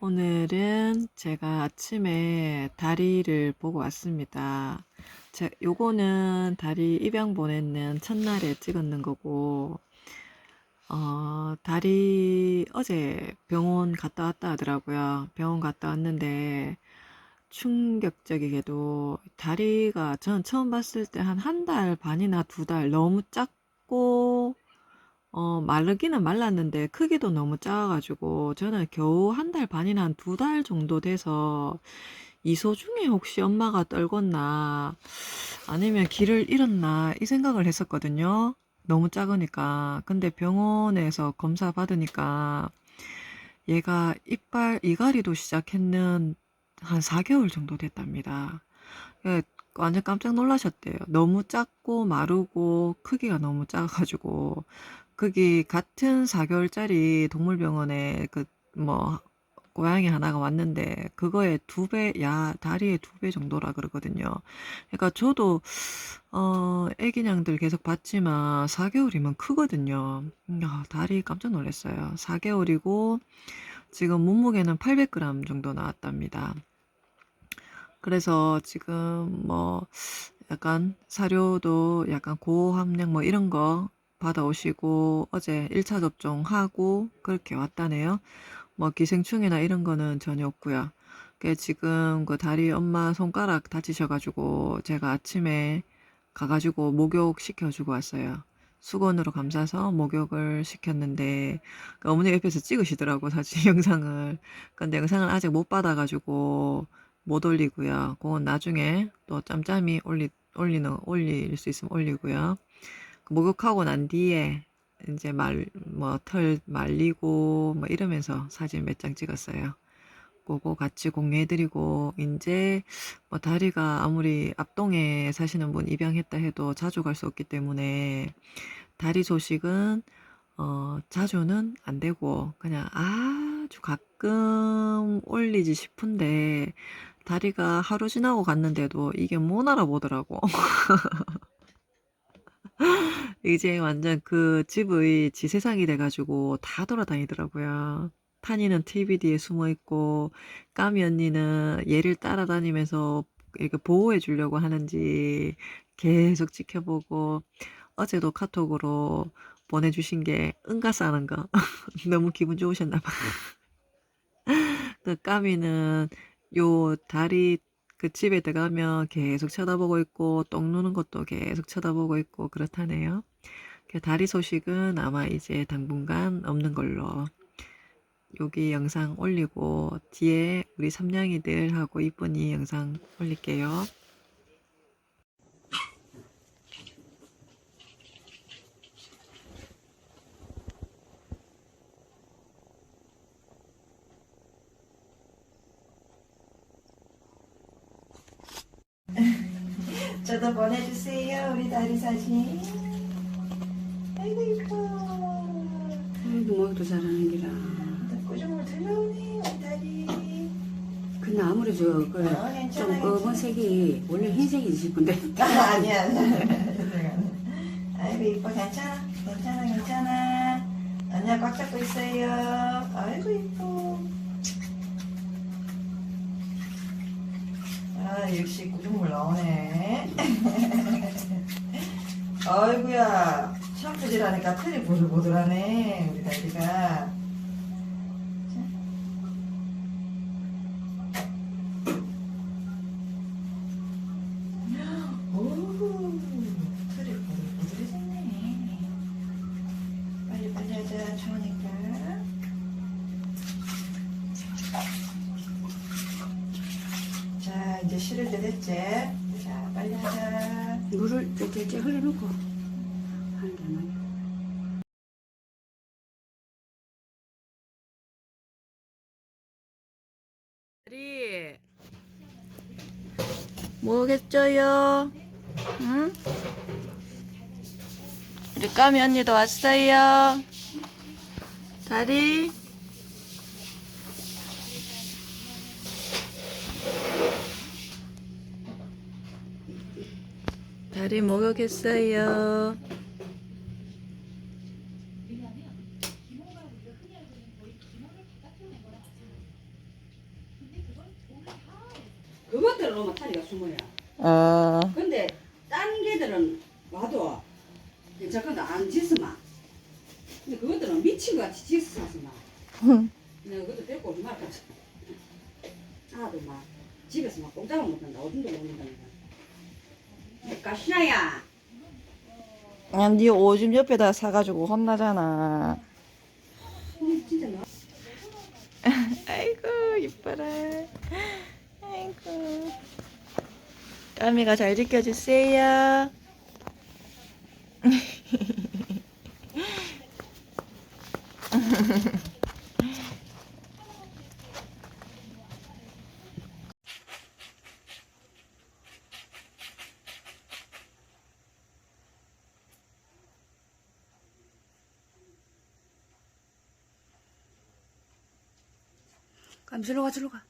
오늘은 제가 아침에 다리를 보고 왔습니다. 제, 요거는 다리 입양 보냈는 첫날에 찍었는 거고, 어, 다리 어제 병원 갔다 왔다 하더라고요. 병원 갔다 왔는데, 충격적이게도 다리가 전 처음 봤을 때 한 한 달 반이나 두 달 너무 작고, 어, 마르기는 말랐는데 크기도 너무 작아 가지고 저는 겨우 한달 반이나 한두달 정도 돼서 이소 중에 혹시 엄마가 떨궜나 아니면 길을 잃었나 이 생각을 했었거든요. 너무 작으니까. 근데 병원에서 검사 받으니까 얘가 이빨 이갈이도 시작했는 한 4 개월 정도 됐답니다. 예, 완전 깜짝 놀라셨대요. 너무 작고 마르고 크기가 너무 작아 가지고 거기 같은 4개월짜리 동물병원에 그 뭐 고양이 하나가 왔는데 그거에 두 배, 야 다리에 두 배 정도라 그러거든요. 그러니까 저도 어 애기냥들 계속 봤지만 4개월이면 크거든요. 야, 다리 깜짝 놀랐어요. 4개월이고 지금 몸무게는 800g 정도 나왔답니다. 그래서 지금 뭐 약간 사료도 약간 고함량 뭐 이런 거 받아오시고 어제 1차 접종하고 그렇게 왔다네요. 뭐 기생충이나 이런 거는 전혀 없고요. 그 지금 그 다리 엄마 손가락 다치셔가지고 제가 아침에 가가지고 목욕 시켜주고 왔어요. 수건으로 감싸서 목욕을 시켰는데 그 어머니 옆에서 찍으시더라고 사진 영상을. 근데 영상을 아직 못 받아가지고 못 올리고요. 그건 나중에 또 짬짬이 올리 올리는 올릴 수 있으면 올리고요. 목욕하고 난 뒤에 이제 말 뭐 털 말리고 뭐 이러면서 사진 몇 장 찍었어요. 그거 같이 공유해드리고 이제 뭐 다리가 아무리 앞동에 사시는 분 입양했다 해도 자주 갈 수 없기 때문에 다리 소식은 어 자주는 안 되고 그냥 아주 가끔 올리지 싶은데 다리가 하루 지나고 갔는데도 이게 못 알아보더라고. 이제 완전 그 집의 지 세상이 돼가지고 다 돌아다니더라고요. 탄이는 TV 뒤에 숨어 있고, 까미 언니는 얘를 따라다니면서 이렇게 보호해 주려고 하는지 계속 지켜보고, 어제도 카톡으로 보내주신 게 응가 싸는 거. 너무 기분 좋으셨나 봐. 그 까미는 요 다리 그 집에 들어가면 계속 쳐다보고 있고 똥 누는 것도 계속 쳐다보고 있고 그렇다네요. 그 다리 소식은 아마 이제 당분간 없는 걸로 여기 영상 올리고 뒤에 우리 삼냥이들하고 이쁜이 영상 올릴게요. 저도 보내주세요 우리 다리 사진. 아이고 이뻐. 아이고 먹도 잘하는 기라. 꾸중물 들려오네 우리 다리. 근데 아무리 저, 그, 어, 좀 괜찮아. 검은 색이 원래 흰색이지 싶은데. 아, 아니야 아니야. 아이고 이뻐. 괜찮아 괜찮아 괜찮아. 언니야 꽉 잡고 있어요. 아이고 이뻐 아 역시 꾸중물 나오네. 아이고야 샴푸질하니까 털이 보들보들하네 우리 다리가 이제 실을 때 됐지 자 빨리 하자 물을 째째째 흘려놓고. 하는 게. 다리 뭐겠죠요? 응? 우리 까미 언니도 왔어요. 다리 다리 목욕했어요. 그것들은 오면 탈이가 숨어요. 아, 근데 딴 개들은 와도 괜찮거든 안 짖으마. 근데 그것들은 미친 것 같이 짖으마. 내가 그것도 데리고 오지 말까. 아도 막 집에서 막 공짜로 먹는다. 어딘도 못 먹는다니까. 가시나야. 아, 니 오줌 옆에다 사가지고 혼나잖아. 아이고 이뻐라. 아이고. 까미가 잘 지켜주세요. 저로 가, 저로 가.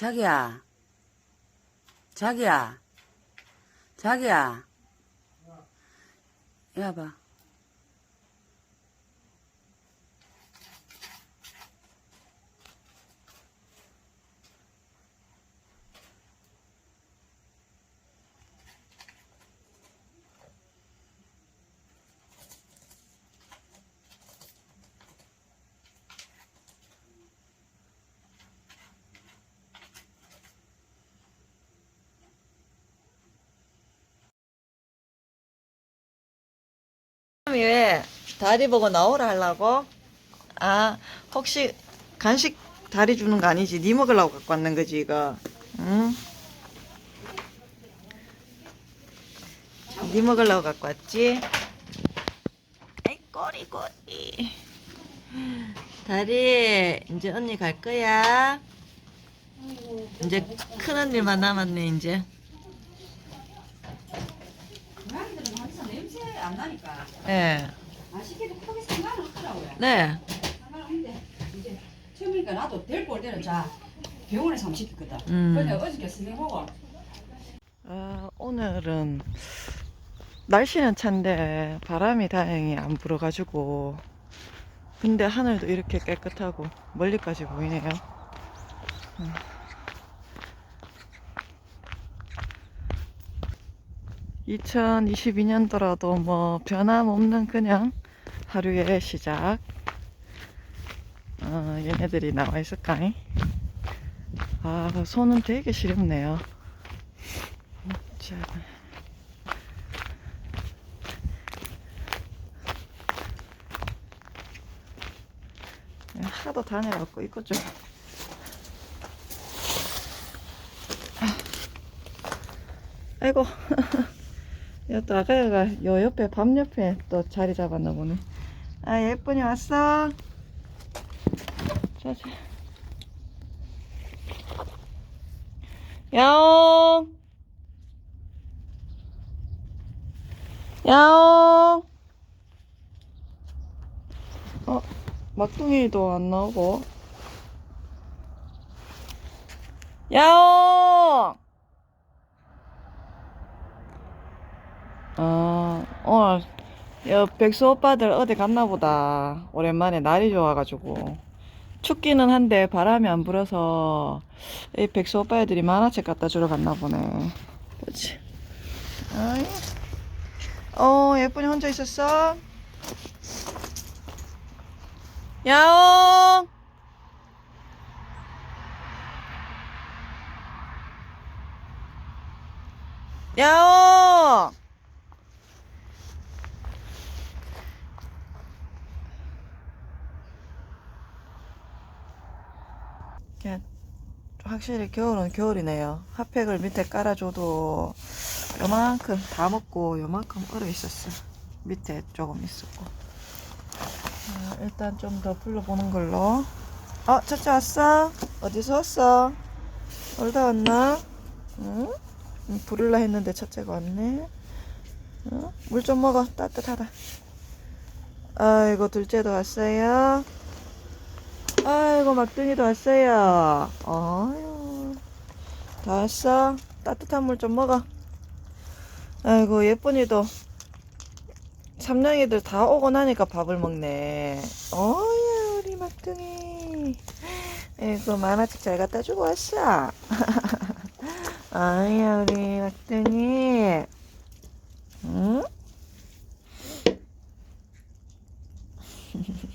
자기야. 자기야. 자기야. 야 봐. 다리 보고 나오라 하려고? 아 혹시 간식 다리 주는 거 아니지? 니 먹으려고 갖고 왔는 거지 이거? 응? 니 먹으려고 갖고 왔지? 아이 꼬리 꼬리 다리 이제 언니 갈 거야 이제 큰 언니만 남았네 이제 고양 맛있게도 크게 상관은 없더라고요. 네. 상관없는데 이제 처음이니까 나도 올 때는 자 병원에서 한번 시켰거든. 음. 근데 어저께 먹어. 아, 오늘은 날씨는 찬데 바람이 다행히 안 불어가지고 근데 하늘도 이렇게 깨끗하고 멀리까지 보이네요. 음. 2022년도라도 뭐 변함없는 그냥 하루의 시작. 어, 얘네들이 나와 있을까잉? 아, 손은 되게 시렵네요. 자. 하도 다녀갖고 이거 좀. 아이고. 야, 또 아가야가 요 옆에 밤 옆에 또 자리 잡았나 보네. 아, 예쁜이 왔어. 자, 자. 야옹. 야옹. 어, 막둥이도 안 나오고. 야옹. 어, 오늘 여 백수 오빠들 어디 갔나 보다. 오랜만에 날이 좋아가지고. 춥기는 한데 바람이 안 불어서 이 백수 오빠 애들이 만화책 갖다 주러 갔나 보네. 그렇지. 아이. 어, 예쁜이 혼자 있었어? 야옹! 야옹! 그냥 확실히 겨울은 겨울이네요. 핫팩을 밑에 깔아줘도 요만큼 다 먹고 요만큼 얼어 있었어. 밑에 조금 있었고. 아, 일단 좀 더 불러보는 걸로. 어, 첫째 왔어? 어디서 왔어? 놀다 왔나? 응? 음, 부를라 했는데 첫째가 왔네. 어? 물좀 먹어. 따뜻하다. 아이고, 둘째도 왔어요. 아이고, 막둥이도 왔어요. 아유. 다 왔어. 따뜻한 물 좀 먹어. 아이고, 예쁜이도. 삼냥이들 다 오고 나니까 밥을 먹네. 어야, 우리 막둥이. 아이고, 만화책 잘 갖다 주고 왔어. 아야, 우리 막둥이. 응?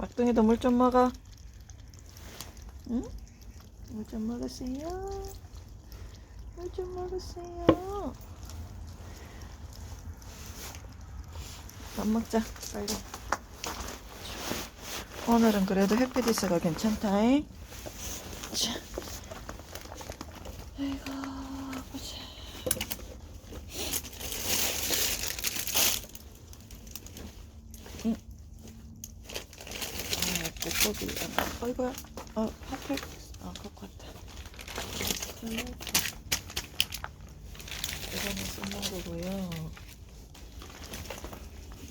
막둥이도 물 좀 먹어. 응? 물 좀 먹었어요. 물 좀 먹었어요. 밥 먹자, 빨리. 오늘은 그래도 햇빛이스가 괜찮다잉. 자. 아이고, 보자. 응. 아, 뽀뽀기. 아이고야. 어, 핫팩. 아, 갖고 왔다. 이거는 쓰는 거고요.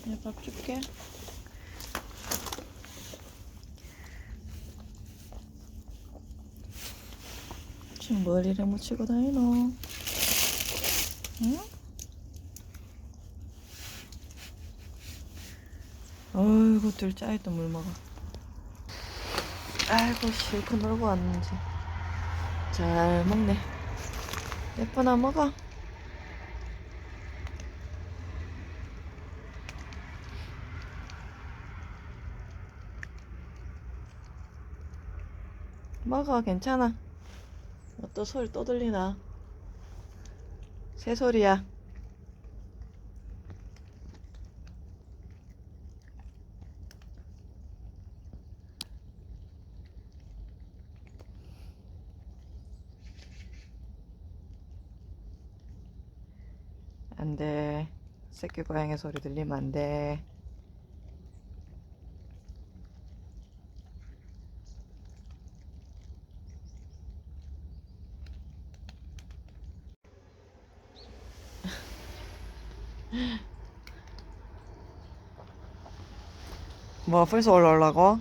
네, 밥 줄게. 지금 뭘 이래 묻히고 다니노? 응? 어이구 둘째 아이도 물 먹어 아이고 실컷 놀고 왔는지 잘 먹네 예쁘나 먹어 먹어 괜찮아 어, 또 소리 또 들리나? 새소리야. 안 돼. 새끼 고양이 소리 들리면 안 돼. 뭐 벌써 올라오려고?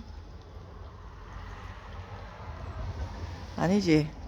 아니지.